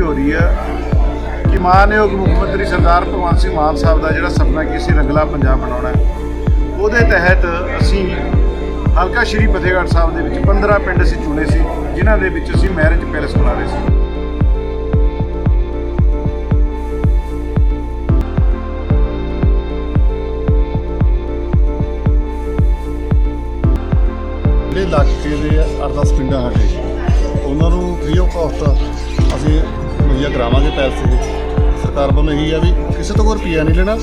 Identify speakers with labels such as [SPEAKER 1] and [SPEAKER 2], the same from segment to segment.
[SPEAKER 1] ਖੁਸ਼ੀ ਹੋ ਰਹੀ ਹੈ ਕਿ ਮਾਨਯੋਗ ਮੁੱਖ ਮੰਤਰੀ ਸਰਦਾਰ ਭਗਵੰਤ ਸਿੰਘ ਮਾਨ ਸਾਹਿਬ ਦਾ ਜਿਹੜਾ ਸੁਪਨਾ ਕਿ ਅਸੀਂ ਰੰਗਲਾ ਪੰਜਾਬ ਬਣਾਉਣਾ ਉਹਦੇ ਤਹਿਤ ਅਸੀਂ ਹਲਕਾ ਸ਼੍ਰੀ ਫਤਿਹਗੜ੍ਹ ਸਾਹਿਬ ਦੇ ਵਿੱਚ 15 ਪਿੰਡ ਅਸੀਂ ਚੁਣੇ ਸੀ, ਜਿਨ੍ਹਾਂ ਦੇ ਵਿੱਚ ਅਸੀਂ ਮੈਰਿਜ ਪੈਲੇਸ ਬਣਾ ਰਹੇ ਸੀ।
[SPEAKER 2] ਜਿਹੜੇ ਇਲਾਕੇ ਦੇ 8-10 ਪਿੰਡਾਂ ਸਾਡੇ, ਉਹਨਾਂ ਨੂੰ ਫ੍ਰੀ ਆਫ ਕਾਸਟ ਅਸੀਂ ਮੁਹੱਈਆ ਕਰਾਵਾਂਗੇ ਪੈਸੇ ਸਰਕਾਰ ਵੱਲੋਂ ਇਹੀ ਆ ਵੀ ਕਿਸੇ ਤੋਂ ਕੋਈ ਰੁਪਈਆ ਨਹੀਂ ਲੈਣਾ।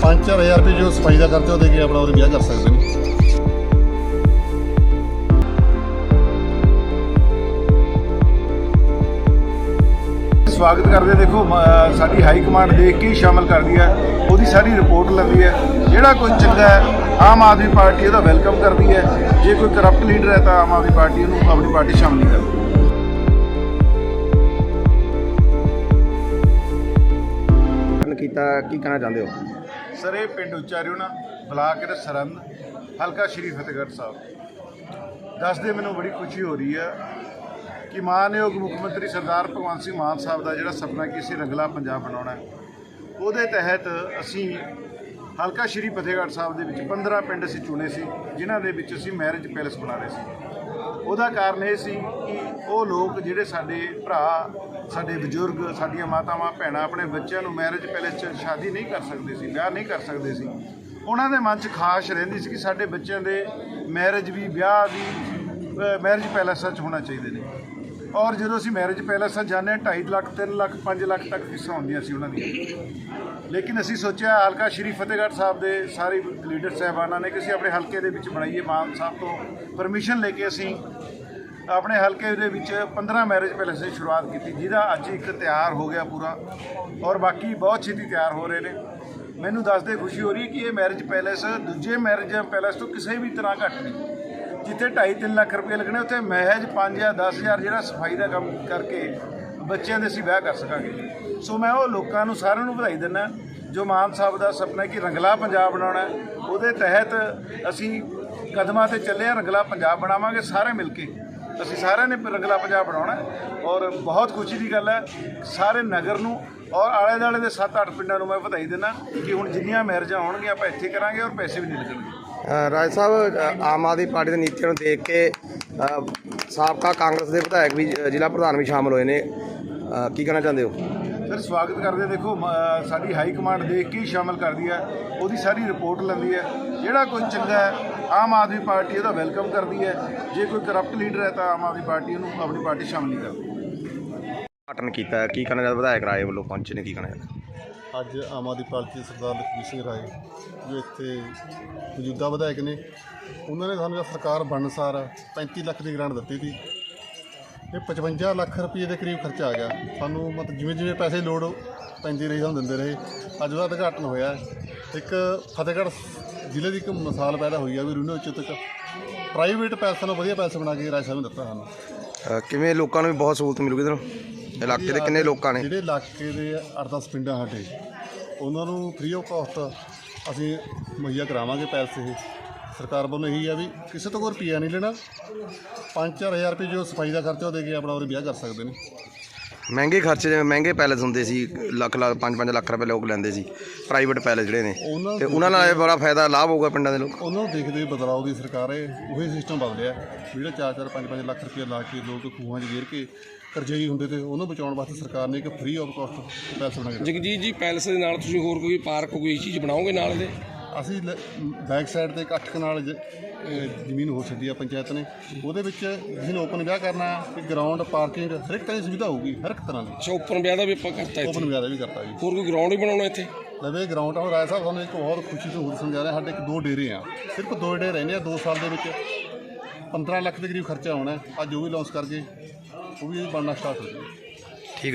[SPEAKER 2] 5-4000 ਰੁਪਏ ਜੋ ਸਫ਼ਾਈ ਦਾ ਖਰਚਾ ਉਹ ਦੇ ਕੇ ਆਪਣਾ ਉਹਦੇ ਵਿਆਹ ਕਰ ਸਕਦੇ ਨੇ।
[SPEAKER 1] ਸਵਾਗਤ ਕਰਦੇ ਦੇਖੋ ਸਾਡੀ ਹਾਈ ਕਮਾਂਡ ਦੇਖ ਕੇ ਹੀ ਸ਼ਾਮਲ ਕਰਦੀ ਹੈ ਉਹਦੀ ਸਾਰੀ ਰਿਪੋਰਟ ਲੈਂਦੀ ਹੈ ਜਿਹੜਾ ਕੋਈ ਚੰਗਾ ਆਮ ਆਦਮੀ ਪਾਰਟੀ ਉਹਦਾ ਵੈਲਕਮ ਕਰਦੀ ਹੈ। ਜੇ ਕੋਈ ਕਰਪਟ ਲੀਡਰ ਹੈ ਤਾਂ ਆਮ ਆਦਮੀ ਪਾਰਟੀ ਉਹਨੂੰ ਆਪਣੀ ਪਾਰਟੀ ਸ਼ਾਮਲ ਨਹੀਂ ਕਰਦੀ।
[SPEAKER 3] ਕੀਤਾ, ਕੀ ਕਹਿਣਾ ਚਾਹੁੰਦੇ ਹੋ?
[SPEAKER 1] ਸਰ, ਇਹ ਪਿੰਡ ਉਚਾਰਿਓਨਾ ਬਲਾਕ ਦੇ ਸਰੰਦ ਹਲਕਾ ਸ਼੍ਰੀ ਫਤਿਹਗੜ੍ਹ ਸਾਹਿਬ। ਦੱਸਦੇ ਮੈਨੂੰ ਬੜੀ ਖੁਸ਼ੀ ਹੋ ਰਹੀ ਹੈ ਕਿ ਮਾਨਯੋਗ ਮੁੱਖ ਮੰਤਰੀ ਸਰਦਾਰ ਭਗਵੰਤ ਸਿੰਘ ਮਾਨ ਸਾਹਿਬ ਦਾ ਜਿਹੜਾ ਸੁਪਨਾ ਕਿ ਅਸੀਂ ਰੰਗਲਾ ਪੰਜਾਬ ਬਣਾਉਣਾ ਹੈ, ਉਹਦੇ ਤਹਿਤ ਅਸੀਂ ਹਲਕਾ ਸ਼੍ਰੀ ਫਤਿਹਗੜ੍ਹ ਸਾਹਿਬ ਦੇ ਵਿੱਚ 15 ਪਿੰਡ ਅਸੀਂ ਚੁਣੇ ਸੀ, ਜਿਨ੍ਹਾਂ ਦੇ ਵਿੱਚ ਅਸੀਂ ਮੈਰਿਜ ਪੈਲੇਸ ਬਣਾ ਰਹੇ ਸੀ। ਉਹਦਾ ਕਾਰਨ ਇਹ ਸੀ ਕਿ ਉਹ ਲੋਕ ਜਿਹੜੇ ਸਾਡੇ ਭਰਾ, ਸਾਡੇ ਬਜ਼ੁਰਗ, ਸਾਡੀਆਂ ਮਾਤਾਵਾਂ, ਭੈਣਾਂ ਆਪਣੇ ਬੱਚਿਆਂ ਨੂੰ ਮੈਰਿਜ ਪੈਲੇਸ 'ਚ ਸ਼ਾਦੀ ਨਹੀਂ ਕਰ ਸਕਦੇ ਸੀ, ਵਿਆਹ ਨਹੀਂ ਕਰ ਸਕਦੇ ਸੀ। ਉਹਨਾਂ ਦੇ ਮਨ 'ਚ ਖਾਸ਼ ਰਹਿੰਦੀ ਸੀ ਕਿ ਸਾਡੇ ਬੱਚਿਆਂ ਦੇ ਮੈਰਿਜ ਵੀ, ਵਿਆਹ ਵੀ ਮੈਰਿਜ ਪੈਲੇਸਾਂ 'ਚ ਹੋਣਾ ਚਾਹੀਦੇ ਨੇ। ਔਰ ਜਦੋਂ ਅਸੀਂ ਮੈਰਿਜ ਪੈਲੇਸਾਂ ਜਾਂਦੇ ਹਾਂ 2.5 ਲੱਖ 3 ਲੱਖ 5 ਲੱਖ ਤੱਕ ਫੀਸਾਂ ਹੁੰਦੀਆਂ ਸੀ ਉਹਨਾਂ ਦੀਆਂ। ਲੇਕਿਨ ਅਸੀਂ ਸੋਚਿਆ, ਹਲਕਾ ਸ਼੍ਰੀ ਫਤਿਹਗੜ੍ਹ ਸਾਹਿਬ ਦੇ ਸਾਰੇ ਲੀਡਰ ਸਾਹਿਬਾਨਾਂ ਨੇ ਕਿ ਅਸੀਂ ਆਪਣੇ ਹਲਕੇ ਦੇ ਵਿੱਚ ਬਣਾਈਏ, ਮਾਨ ਸਾਹਿਬ ਤੋਂ ਪਰਮਿਸ਼ਨ ਲੈ ਕੇ ਅਸੀਂ ਆਪਣੇ ਹਲਕੇ ਦੇ ਵਿੱਚ 15 ਮੈਰਿਜ ਪੈਲੇਸ ਦੀ ਸ਼ੁਰੂਆਤ ਕੀਤੀ, ਜਿਹਦਾ ਅੱਜ ਇੱਕ ਤਿਆਰ ਹੋ ਗਿਆ ਪੂਰਾ। ਔਰ ਬਾਕੀ ਬਹੁਤ ਛੇਤੀ ਤਿਆਰ ਹੋ ਰਹੇ ਨੇ। ਮੈਨੂੰ ਦੱਸਦੇ ਖੁਸ਼ੀ ਹੋ ਰਹੀ ਕਿ ਇਹ ਮੈਰਿਜ ਪੈਲੇਸ ਦੂਜੇ ਮੈਰਿਜ ਪੈਲੇਸ ਤੋਂ ਕਿਸੇ ਵੀ ਤਰ੍ਹਾਂ ਘੱਟ ਨਹੀਂ। ਜਿੱਥੇ 2.5 ਲੱਖ ਰੁਪਏ ਲੱਗਣੇ, ਉੱਥੇ ਮਹਿਜ 5 ਜਾਂ 10000 ਜਿਹੜਾ ਸਫ਼ਾਈ ਦਾ ਕੰਮ ਕਰਕੇ ਬੱਚਿਆਂ ਦੇ ਅਸੀਂ ਵਿਆਹ ਕਰ ਸਕਾਂਗੇ। ਸੋ ਮੈਂ ਉਹ ਲੋਕਾਂ ਨੂੰ ਸਾਰਿਆਂ ਨੂੰ ਵਧਾਈ ਦਿੰਦਾ, ਜੋ ਮਾਨ ਸਾਹਿਬ ਦਾ ਸੁਪਨਾ ਕਿ ਰੰਗਲਾ ਪੰਜਾਬ ਬਣਾਉਣਾ ਉਹਦੇ ਤਹਿਤ ਅਸੀਂ ਕਦਮਾਂ ਤੇ ਚੱਲੇ ਹਾਂ, ਰੰਗਲਾ ਪੰਜਾਬ ਬਣਾਵਾਂਗੇ ਸਾਰੇ ਮਿਲ ਕੇ। ਅਸੀਂ ਸਾਰਿਆਂ ਨੇ ਰੰਗਲਾ ਪੰਜਾਬ ਬਣਾਉਣਾ ਔਰ ਬਹੁਤ ਖੁਸ਼ੀ ਦੀ ਗੱਲ ਹੈ, ਸਾਰੇ ਨਗਰ ਨੂੰ ਔਰ ਆਲੇ ਦੁਆਲੇ ਦੇ 7-8 ਪਿੰਡਾਂ ਨੂੰ ਮੈਂ ਵਧਾਈ ਦਿੰਦਾ ਕਿ ਹੁਣ ਜਿੰਨੀਆਂ ਮੈਰਿਜਾਂ ਹੋਣਗੀਆਂ, ਆਪਾਂ ਇੱਥੇ ਕਰਾਂਗੇ ਔਰ ਪੈਸੇ ਵੀ ਨਹੀਂ ਲੱਗਣਗੇ।
[SPEAKER 3] ਰਾਜ ਸਾਹਿਬ ਆਮ ਆਦਮੀ ਪਾਰਟੀ ਦੀ ਨੀਤੀਆਂ ਨੂੰ ਦੇਖ ਕੇ ਸਾਬਕਾ ਕਾਂਗਰਸ ਦੇ ਵਿਧਾਇਕ ਵੀ ਜ਼ਿਲ੍ਹਾ ਪ੍ਰਧਾਨ ਵੀ ਸ਼ਾਮਲ ਹੋਏ ਨੇ। ਕੀ ਕਹਿਣਾ ਚਾਹੁੰਦੇ ਹੋ?
[SPEAKER 1] ਸਰ ਸਵਾਗਤ ਕਰਦੇ ਦੇਖੋ ਸਾਡੀ ਹਾਈ ਕਮਾਂਡ ਦੇਖ ਕੇ ਸ਼ਾਮਲ ਕਰਦੀ ਹੈ ਉਹਦੀ ਸਾਰੀ ਰਿਪੋਰਟ ਲੈਂਦੀ ਹੈ ਜਿਹੜਾ ਕੋਈ ਚੰਗਾ ਆਮ ਆਦਮੀ ਪਾਰਟੀ ਉਹਦਾ ਵੈਲਕਮ ਕਰਦੀ ਹੈ। ਜੇ ਕੋਈ ਕਰਪਟ ਲੀਡਰ ਹੈ ਤਾਂ ਆਮ ਆਦਮੀ ਪਾਰਟੀ ਉਹਨੂੰ ਆਪਣੀ ਪਾਰਟੀ ਸ਼ਾਮਲ ਨਹੀਂ ਕਰਦੀ।
[SPEAKER 3] ਗਠਨ ਕੀਤਾ ਕੀ ਕਹਿਣਾ ਚਾਹੁੰਦੇ ਵਿਧਾਇਕ ਰਾਏ ਵੱਲੋਂ ਪਹੁੰਚੇ ਨੇ ਕੀ ਕਹਿਣਾ ਚਾਹੁੰਦੇ
[SPEAKER 2] ਅੱਜ ਆਮ ਆਦਮੀ ਪਾਰਟੀ ਦੇ ਸਰਦਾਰ ਲਖਬੀਰ ਸਿੰਘ ਰਾਏ, ਜੋ ਇੱਥੇ ਮੌਜੂਦਾ ਵਿਧਾਇਕ ਨੇ, ਉਹਨਾਂ ਨੇ ਸਾਨੂੰ ਜਦ ਸਰਕਾਰ ਬਣਨ ਸਾਰ 35 ਲੱਖ ਦੀ ਗ੍ਰਾਂਟ ਦਿੱਤੀ ਸੀ। ਇਹ 55 ਲੱਖ ਰੁਪਏ ਦੇ ਕਰੀਬ ਖਰਚਾ ਆ ਗਿਆ। ਸਾਨੂੰ ਮਤਲਬ ਜਿਵੇਂ ਜਿਵੇਂ ਪੈਸੇ ਦੀ ਲੋੜ ਪੈਂਦੀ ਰਹੀ, ਸਾਨੂੰ ਦਿੰਦੇ ਰਹੇ। ਅੱਜ ਉਹਦਾ ਉਦਘਾਟਨ ਹੋਇਆ। ਇੱਕ ਫਤਿਹਗੜ੍ਹ ਜ਼ਿਲ੍ਹੇ ਦੀ ਇੱਕ ਮਿਸਾਲ ਪੈਦਾ ਹੋਈ ਆ ਵੀ ਰੂਨੇ ਉੱਚ ਪ੍ਰਾਈਵੇਟ ਪੈਸਾ ਨੂੰ ਵਧੀਆ ਪੈਸੇ ਬਣਾ ਕੇ ਰਾਜ ਸਾਹਿਬ ਨੇ ਦਿੱਤਾ ਸਾਨੂੰ।
[SPEAKER 3] ਕਿਵੇਂ ਲੋਕਾਂ ਨੂੰ ਵੀ ਬਹੁਤ ਸਹੂਲਤ ਮਿਲੂਗੀ ਤੁਹਾਨੂੰ ਇਲਾਕੇ ਦੇ ਕਿੰਨੇ ਲੋਕਾਂ ਨੇ?
[SPEAKER 2] ਜਿਹੜੇ ਇਲਾਕੇ ਦੇ 8-10 ਪਿੰਡਾਂ ਸਾਡੇ ਉਹਨਾਂ ਨੂੰ ਫ੍ਰੀ ਆਫ ਕਾਸਟ ਅਸੀਂ ਮੁਹੱਈਆ ਕਰਾਵਾਂਗੇ ਪੈਸੇ ਸਰਕਾਰ ਵੱਲੋਂ ਇਹੀ ਆ ਵੀ ਕਿਸੇ ਤੋਂ ਕੋਈ ਰੁਪਈਆ ਨਹੀਂ ਲੈਣਾ। 5-4000 ਰੁਪਏ ਜੋ ਸਫ਼ਾਈ ਦਾ ਖਰਚਾ ਉਹ ਦੇ ਕੇ ਆਪਣਾ ਉਹਦੇ ਵਿਆਹ ਕਰ ਸਕਦੇ ਨੇ।
[SPEAKER 3] ਮਹਿੰਗੇ ਖਰਚੇ ਜਿਵੇਂ ਮਹਿੰਗੇ ਪੈਲੇਸ ਹੁੰਦੇ ਸੀ ਲੱਖ ਲੱਖ 5-5 ਲੱਖ ਰੁਪਏ ਲੋਕ ਲੈਂਦੇ ਸੀ ਪ੍ਰਾਈਵੇਟ ਪੈਲੇਸ ਜਿਹੜੇ ਨੇ।
[SPEAKER 2] ਉਹਨਾਂ
[SPEAKER 3] ਤੇ ਉਹਨਾਂ ਨਾਲ ਇਹ ਬੜਾ ਫਾਇਦਾ ਲਾਭ ਹੋਊਗਾ ਪਿੰਡਾਂ ਦੇ ਲੋਕ।
[SPEAKER 2] ਉਹਨਾਂ ਨੂੰ ਦੇਖਦੇ ਹੋਏ ਬਦਲਾਅ ਦੀ ਸਰਕਾਰ ਹੈ ਉਹੀ ਸਿਸਟਮ ਬਦਲਿਆ ਜਿਹੜੇ 4-4 5-5 ਲੱਖ ਰੁਪਏ ਲਾ ਕੇ ਲੋਕ ਖੂਹਾਂ 'ਚ ਗੇਰ ਕੇ ਕਰਜ਼ਈ ਹੁੰਦੇ ਤੇ ਉਹਨੂੰ ਬਚਾਉਣ ਵਾਸਤੇ ਸਰਕਾਰ ਨੇ ਇੱਕ ਫ੍ਰੀ ਆਫ ਕਾਸਟ ਪੈਸੇ ਬਣਾ ਕੇ
[SPEAKER 4] ਜਗਜੀਤ ਜੀ ਪੈਲਸ ਦੇ ਨਾਲ ਤੁਸੀਂ ਹੋਰ ਕੋਈ ਪਾਰਕ ਕੋਈ ਚੀਜ਼ ਬਣਾਓਗੇ ਨਾਲ ਦੇ?
[SPEAKER 2] ਅਸੀਂ ਬੈਕ ਸਾਈਡ ਤੇ ਇਕੱਠ ਕਨਾਲ ਜ਼ਮੀਨ ਹੋ ਛੱਡੀ ਆ ਪੰਚਾਇਤ ਨੇ। ਉਹਦੇ ਵਿੱਚ ਜਿਹਨੇ ਓਪਨ ਵਿਆਹ ਕਰਨਾ ਹੈ ਗਰਾਊਂਡ ਪਾਰਕਿੰਗ ਹਰ ਇੱਕ ਤਰ੍ਹਾਂ ਦੀ ਸੁਵਿਧਾ ਹੋਊਗੀ ਹਰ ਇੱਕ ਤਰ੍ਹਾਂ ਦੀ।
[SPEAKER 4] ਅੱਛਾ ਓਪਨ ਵਿਆਹ ਦਾ ਵੀ ਆਪਾਂ ਕਰਤਾ ਇੱਥੇ?
[SPEAKER 2] ਓਪਨ ਵਿਆਹ ਦਾ ਵੀ ਕਰਤਾ ਜੀ।
[SPEAKER 4] ਹੋਰ ਕੋਈ ਗਰਾਊਂਡ ਵੀ ਬਣਾਉਣਾ ਇੱਥੇ?
[SPEAKER 2] ਲਵੇ ਗਰਾਊਂਡ ਆ ਰਾਏ ਸਾਹਿਬ ਸਾਨੂੰ ਇੱਕ ਬਹੁਤ ਖੁਸ਼ੀ ਤੋਂ ਹੋਰ ਸਮਝਾ ਰਿਹਾ ਸਾਡੇ ਇੱਕ ਦੋ ਡੇਰੇ ਆ। ਸਿਰਫ ਦੋ ਡੇਰੇ ਰਹਿੰਦੇ ਆ 2 ਸਾਲ ਦੇ ਵਿੱਚ। 15 ਲੱਖ ਦੇ ਕਰੀਬ ਖਰਚਾ ਆਉਣਾ ਹੈ। ਅੱਜ ਉਹ ਵੀ ਲਾਂਚ ਕਰਕੇ ਉਹ ਵੀ ਬਣਨਾ ਸਟਾਰਟ ਹੋ ਜਾਊਗਾ।